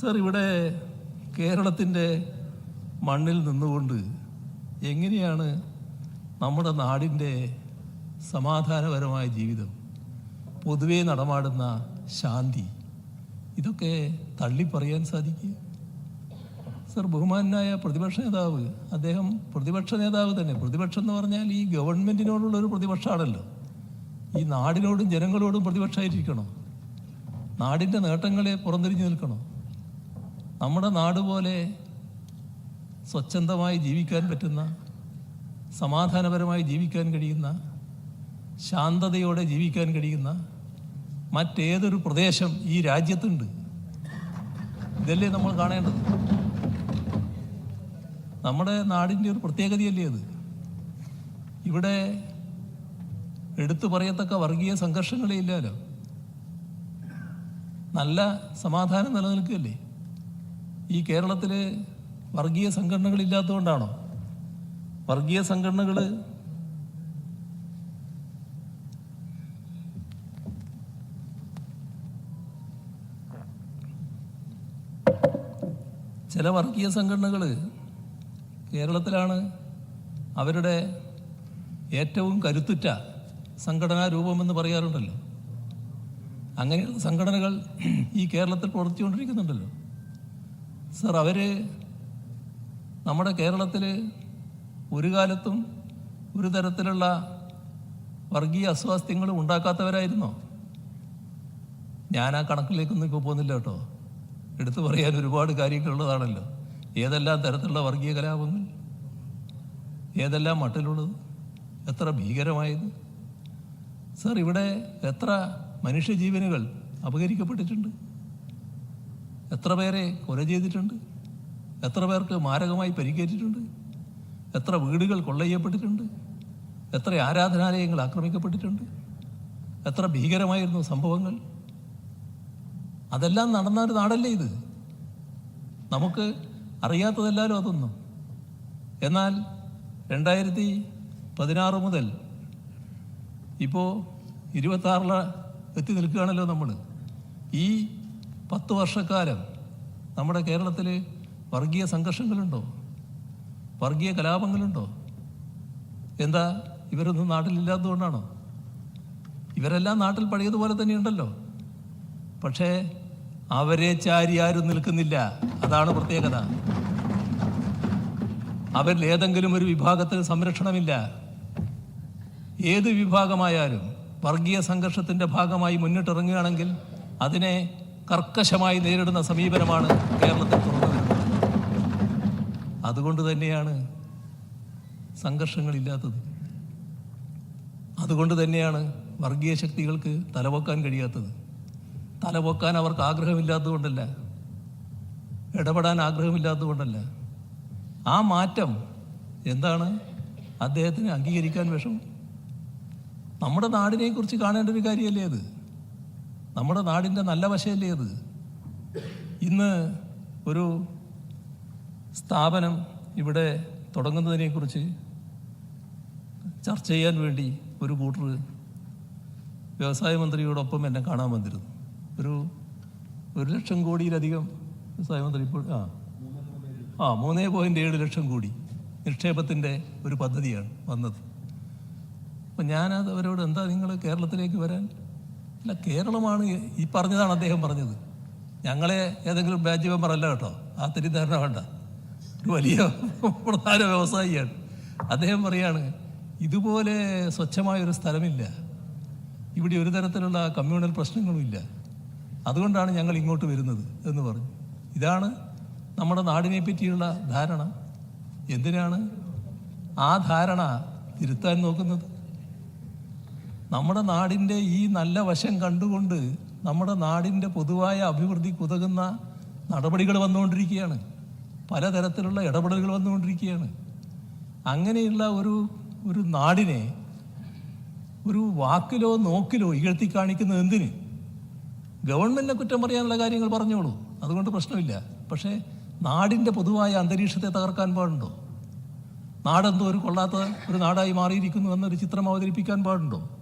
Sir ഇവിടെ കേരളത്തിന്റെ മണ്ണിൽ നിന്നുകൊണ്ട് എങ്ങനെയാണ് നമ്മുടെ നാടിന്റെ സമാധാനപരമായ ജീവിതം പൊതുവേ നടമാടുന്ന ശാന്തി ഇതൊക്കെ തള്ളിപ്പറയാൻ സാധിക്കുക? സർ ബഹുമാനായ പ്രതിപക്ഷ നേതാവ് അദ്ദേഹം പ്രതിപക്ഷ നേതാവ് തന്നെ. പ്രതിപക്ഷം എന്ന് പറഞ്ഞാൽ ഈ ഗവൺമെന്റിനോടുള്ള ഒരു പ്രതിപക്ഷമാണല്ലോ. ഈ നാടിനോടും ജനങ്ങളോടും പ്രതിപക്ഷമായിരിക്കണം. നാടിന്റെ നേട്ടങ്ങളെ പുറംതിരിഞ്ഞു നിൽക്കണം. നമ്മുടെ നാട് പോലെ സ്വച്ഛന്തമായി ജീവിക്കാൻ പറ്റുന്ന സമാധാനപരമായി ജീവിക്കാൻ കഴിയുന്ന ശാന്തതയോടെ ജീവിക്കാൻ കഴിയുന്ന മറ്റേതൊരു പ്രദേശം ഈ രാജ്യത്തുണ്ട്. ഇതല്ലേ നമ്മൾ കാണേണ്ടത്? നമ്മുടെ നാടിന്റെ ഒരു പ്രത്യേകതയല്ലേ അത്? ഇവിടെ എടുത്തു പറയത്തക്ക വർഗീയ സംഘർഷങ്ങളേ ഇല്ലല്ലോ. നല്ല സമാധാനം നിലനിൽക്കുകയല്ലേ? ഈ കേരളത്തിൽ വർഗീയ സംഘടനകളില്ലാത്തതുകൊണ്ടാണോ വർഗീയ സംഘടനകൾ ചില വർഗീയ സംഘടനകൾ കേരളത്തിലാണ് അവരുടെ ഏറ്റവും കരുത്തുറ്റ സംഘടനാ രൂപമെന്ന് പറയാറുണ്ടല്ലോ. അങ്ങനെയുള്ള സംഘടനകൾ ഈ കേരളത്തിൽ പ്രവർത്തിച്ചുകൊണ്ടിരിക്കുന്നുണ്ടല്ലോ. സർ അവർ നമ്മുടെ കേരളത്തിൽ ഒരു കാലത്തും ഒരു തരത്തിലുള്ള വർഗീയ അസ്വാസ്ഥ്യങ്ങളും ഉണ്ടാക്കാത്തവരായിരുന്നോ? ഞാൻ ആ കണക്കിലേക്കൊന്നും ഇപ്പോൾ പോകുന്നില്ല കേട്ടോ. എടുത്തു പറയാൻ ഒരുപാട് കാര്യങ്ങളുള്ളതാണല്ലോ. ഏതെല്ലാം തരത്തിലുള്ള വർഗീയ കലാപങ്ങൾ? ഏതെല്ലാം മട്ടിലുള്ളത്? എത്ര ഭീകരമായത്? സർ ഇവിടെ എത്ര മനുഷ്യജീവനുകൾ അപഹരിക്കപ്പെട്ടിട്ടുണ്ട്? എത്ര പേരെ കൊല ചെയ്തിട്ടുണ്ട്? എത്ര പേർക്ക് മാരകമായി പരിക്കേറ്റിട്ടുണ്ട്? എത്ര വീടുകൾ കൊള്ളയ്യപ്പെട്ടിട്ടുണ്ട് എത്ര ആരാധനാലയങ്ങൾ ആക്രമിക്കപ്പെട്ടിട്ടുണ്ട്? എത്ര ഭീകരമായിരുന്നു സംഭവങ്ങൾ? അതെല്ലാം നടന്ന ഒരു നാടല്ലേ ഇത്? നമുക്ക് അറിയാത്തതെല്ലാവരും അതൊന്നും. എന്നാൽ രണ്ടായിരത്തി പതിനാറ് മുതൽ ഇപ്പോൾ ഇരുപത്താറിൽ എത്തി നിൽക്കുകയാണല്ലോ നമ്മൾ ഈ പത്ത് വർഷക്കാലം നമ്മുടെ കേരളത്തിൽ വർഗീയ സംഘർഷങ്ങളുണ്ടോ? വർഗീയ കലാപങ്ങളുണ്ടോ? എന്താ ഇവരൊന്നും നാട്ടിലില്ലാത്തതുകൊണ്ടാണോ? ഇവരെല്ലാം നാട്ടിൽ പഴയതുപോലെ തന്നെയുണ്ടല്ലോ. പക്ഷേ അവരെ ചാരി ആരും നിൽക്കുന്നില്ല. അതാണ് പ്രത്യേകത. അവരിൽ ഏതെങ്കിലും ഒരു വിഭാഗത്തിന് സംരക്ഷണമില്ല. ഏത് വിഭാഗമായാലും വർഗീയ സംഘർഷത്തിന്റെ ഭാഗമായി മുന്നിട്ടിറങ്ങുകയാണെങ്കിൽ അതിനെ കർക്കശമായി നേരിടുന്ന സമീപനമാണ് കേരളത്തിൽ തുറന്നു വരുന്നത് അതുകൊണ്ട് തന്നെയാണ് സംഘർഷങ്ങളില്ലാത്തത്. അതുകൊണ്ട് തന്നെയാണ് വർഗീയ ശക്തികൾക്ക് തലപൊക്കാൻ കഴിയാത്തത്. തലപൊക്കാൻ അവർക്ക് ആഗ്രഹമില്ലാത്തതുകൊണ്ടല്ല. ഇടപെടാൻ ആഗ്രഹമില്ലാത്തതുകൊണ്ടല്ല. ആ മാറ്റം എന്താണ്? അദ്ദേഹത്തിന് അംഗീകരിക്കാൻ വിഷമം. നമ്മുടെ നാടിനെക്കുറിച്ച് കാണേണ്ട ഒരു കാര്യമല്ലേ അത്? നമ്മുടെ നാടിന്റെ നല്ല വശമല്ലേ അത്? ഇന്ന് ഒരു സ്ഥാപനം ഇവിടെ തുടങ്ങുന്നതിനെക്കുറിച്ച് ചർച്ച ചെയ്യാൻ വേണ്ടി ഒരു കൂട്ടർ വ്യവസായ മന്ത്രിയോടൊപ്പം എന്നെ കാണാൻ വന്നിരുന്നു. ഒരു ഒരു ലക്ഷം കോടിയിലധികം വ്യവസായ മന്ത്രി ഇപ്പോൾ ആ ആ മൂന്നേ പോയിന്റ് ഏഴ് ലക്ഷം കോടി നിക്ഷേപത്തിന്റെ ഒരു പദ്ധതിയാണ് വന്നത്. അപ്പം ഞാനത് അവരോട് എന്താ നിങ്ങൾ കേരളത്തിലേക്ക് വരാൻ? അല്ല കേരളമാണ് ഈ പറഞ്ഞതാണ് അദ്ദേഹം പറഞ്ഞത്. ഞങ്ങളെ ഏതെങ്കിലും ബാച്ച് മെമ്പർ അല്ല കേട്ടോ. ആ തെറ്റിദ്ധാരണ വേണ്ട. ഒരു വലിയ പ്രധാന വ്യവസായിയാണ്. അദ്ദേഹം പറയാണ് ഇതുപോലെ സ്വച്ഛമായ ഒരു സ്ഥലമില്ല. ഇവിടെ ഒരു തരത്തിലുള്ള കമ്മ്യൂണൽ പ്രശ്നങ്ങളുമില്ല അതുകൊണ്ടാണ് ഞങ്ങൾ ഇങ്ങോട്ട് വരുന്നത് എന്ന് പറഞ്ഞു. ഇതാണ് നമ്മുടെ നാടിനെ പറ്റിയുള്ള ധാരണ. എന്തിനാണ് ആ ധാരണ തിരുത്താൻ നോക്കുന്നത്? നമ്മുടെ നാടിന്റെ ഈ നല്ല വശം കണ്ടുകൊണ്ട് നമ്മുടെ നാടിന്റെ പൊതുവായ അഭിവൃദ്ധിക്ക് ഉതകുന്ന നടപടികൾ വന്നുകൊണ്ടിരിക്കുകയാണ്. പലതരത്തിലുള്ള ഇടപെടലുകൾ വന്നുകൊണ്ടിരിക്കുകയാണ്. അങ്ങനെയുള്ള ഒരു ഒരു നാടിനെ ഒരു വാക്കിലോ നോക്കിലോ ഇകഴ്ത്തി കാണിക്കുന്നത് എന്തിന്? ഗവൺമെന്റിനെ കുറ്റം പറയാനുള്ള കാര്യങ്ങൾ പറഞ്ഞോളൂ. അതുകൊണ്ട് പ്രശ്നമില്ല. പക്ഷേ നാടിന്റെ പൊതുവായ അന്തരീക്ഷത്തെ തകർക്കാൻ പാടുണ്ടോ? നാടെന്തോ ഒരു കൊള്ളാത്ത ഒരു നാടായി മാറിയിരിക്കുന്നു എന്നൊരു ചിത്രം അവതരിപ്പിക്കാൻ പാടുണ്ടോ?